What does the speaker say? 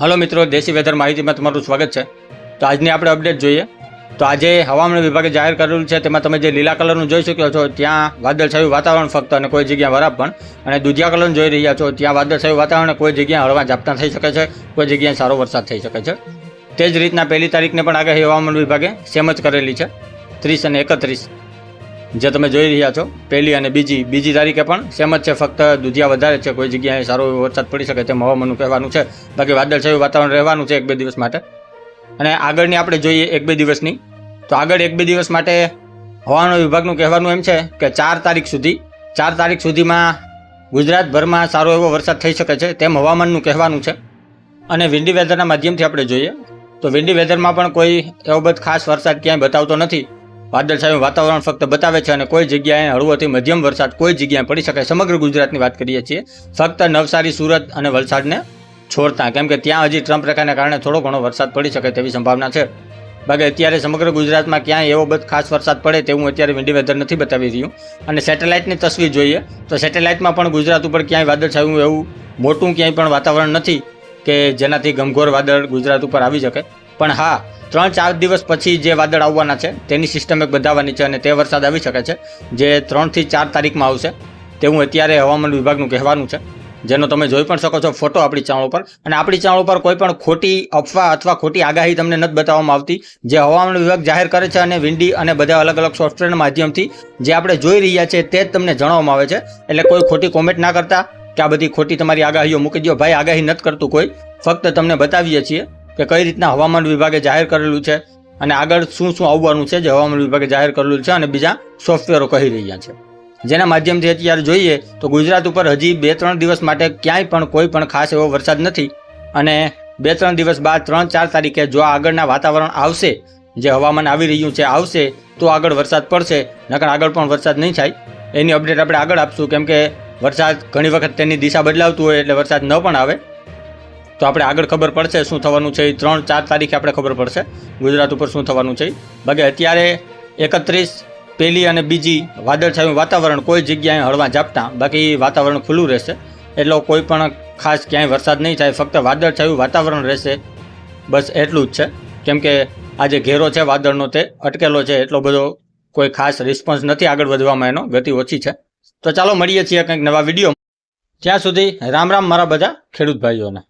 Hello મિત્રો, દેશી weather માહિતીમાં તમારું સ્વાગત છે. તો આજની આપણે અપડેટ જોઈએ. તો આજે હવામાન વિભાગે જાહેર કરેલું છે, તેમાં તમે જે લીલા કલરનું જોઈ શકો છો, ત્યાં વાદળછાયું વાતાવરણ ફક્ત અને કોઈ જગ્યાએ વરાપ પણ અને દુધિયા કલરનું જોઈ રહ્યા છો, ત્યાં વાદળછાયું વાતાવરણ કોઈ જગ્યાએ હળવા ઝાપટા થઈ શકે છે, કોઈ જગ્યાએ સારો વરસાદ થઈ શકે છે. તે જ રીતના પહેલી તારીખને પણ આગાહી હવામાન વિભાગે સેમ જ કરેલી છે, ત્રીસ અને એકત્રીસ. જે તમે જોઈ રહ્યા છો, પહેલી અને બીજી બીજી તારીખે પણ સેમ જ છે, ફક્ત દુધિયા વધારે છે, કોઈ જગ્યાએ સારો વરસાદ પડી શકે તેમ હવામાનનું કહેવાનું છે. બાકી વાદળછાયું વાતાવરણ રહેવાનું છે એક બે દિવસ માટે. અને આગળની આપણે જોઈએ એક બે દિવસની. તો આગળ એક બે દિવસ માટે હવામાન વિભાગનું કહેવાનું એમ છે કે ચાર તારીખ સુધી, ચાર તારીખ સુધીમાં ગુજરાતભરમાં સારો એવો વરસાદ થઈ શકે છે તેમ હવામાનનું કહેવાનું છે. અને વિન્ડી વેધરના માધ્યમથી આપણે જોઈએ, તો વિન્ડી વેધરમાં પણ કોઈ એવો બધો ખાસ વરસાદ ક્યાંય બતાવતો નથી. વાદળછાયું વાતાવરણ ફક્ત બતાવે છે અને કોઈ જગ્યાએ હળવોથી મધ્યમ વરસાદ કોઈ જગ્યાએ પડી શકે સમગ્ર ગુજરાતની વાત કરીએ છીએ. ફક્ત નવસારી, સુરત અને વલસાડને છોડતા, કેમ કે ત્યાં હજી ટ્રમ્પ રેખાને કારણે થોડો ઘણો વરસાદ પડી શકે તેવી સંભાવના છે. બાકી અત્યારે સમગ્ર ગુજરાતમાં ક્યાંય એવો બધો ખાસ વરસાદ પડે તેવું અત્યારે વિન્ડી વેધર નથી બતાવી રહ્યું. અને સેટેલાઇટની તસવીર જોઈએ, તો સેટેલાઇટમાં પણ ગુજરાત ઉપર ક્યાંય વાદળછાયું એવું મોટું ક્યાંય પણ વાતાવરણ નથી કે જેનાથી ગમઘોર વાદળ ગુજરાત ઉપર આવી શકે. પણ હા, ત્રણ ચાર દિવસ પછી જે વાદળ આવવાના છે, તેની સિસ્ટમ એક બધાવાની છે અને તે વરસાદ આવી શકે છે. જે ત્રણથી ચાર તારીખમાં આવશે તેવું અત્યારે હવામાન વિભાગનું કહેવાનું છે. જેનો તમે જોઈ પણ શકો છો ફોટો આપણી ચાણ ઉપર. અને આપણી ચાણ ઉપર કોઈ પણ ખોટી અફવા અથવા ખોટી આગાહી તમને નથી બતાવવામાં આવતી. જે હવામાન વિભાગ જાહેર કરે છે અને વિન્ડી અને બધા અલગ અલગ સોફ્ટવેરના માધ્યમથી જે આપણે જોઈ રહ્યા છીએ તે જ તમને જણાવવામાં આવે છે. એટલે કોઈ ખોટી કોમેન્ટ ના કરતા કે આ બધી ખોટી તમારી આગાહીઓ મૂકી દો ભાઈ, આગાહી નથી કરતું કોઈ. ફક્ત તમને બતાવીએ છીએ કે કઈ રીતના હવામાન વિભાગે જાહેર કરેલું છે અને આગળ શું શું આવવાનું છે જે હવામાન વિભાગે જાહેર કરેલું છે અને બીજા સોફ્ટવેરો કહી રહ્યા છે. જેના માધ્યમથી અત્યારે જોઈએ તો ગુજરાત ઉપર હજી બે ત્રણ દિવસ માટે ક્યાંય પણ કોઈ પણ ખાસ એવો વરસાદ નથી અને બે ત્રણ દિવસ બાદ ત્રણ ચાર તારીખે જો આગળના વાતાવરણ આવશે, જે હવામાન આવી રહ્યું છે આવશે, તો આગળ વરસાદ પડશે, નકર આગળ પણ વરસાદ નહીં થાય. એની અપડેટ આપણે આગળ આપશું, કેમ કે વરસાદ ઘણી વખત તેની દિશા બદલાવતું હોય એટલે વરસાદ ન પણ આવે. તો આપણે આગળ ખબર પડશે શું થવાનું છે. એ ત્રણ ચાર તારીખે આપણે ખબર પડશે. ગુજરાત ઉપર શું થવાનું છે. બાકી અત્યારે એકત્રીસ પહેલી અને બીજી વાદળછાયું વાતાવરણ કોઈ જગ્યાએ હળવા ઝાપટા. બાકી વાતાવરણ ખુલ્લું રહેશે. એટલે કોઈ પણ ખાસ ક્યાંય વરસાદ નહીં થાય, ફક્ત વાદળછાયું વાતાવરણ રહેશે. બસ એટલું જ છે. કેમ કે આ જે ઘેરો છે વાદળનો તે અટકેલો છે, એટલો બધો કોઈ ખાસ રિસ્પોન્સ નથી આગળ વધવામાં એનો. ગતિ ઓછી છે. તો ચાલો મળીએ છીએ કંઈક નવા વીડિયો. ત્યાં સુધી રામ રામ મારા બધા ખેડૂત ભાઈઓને.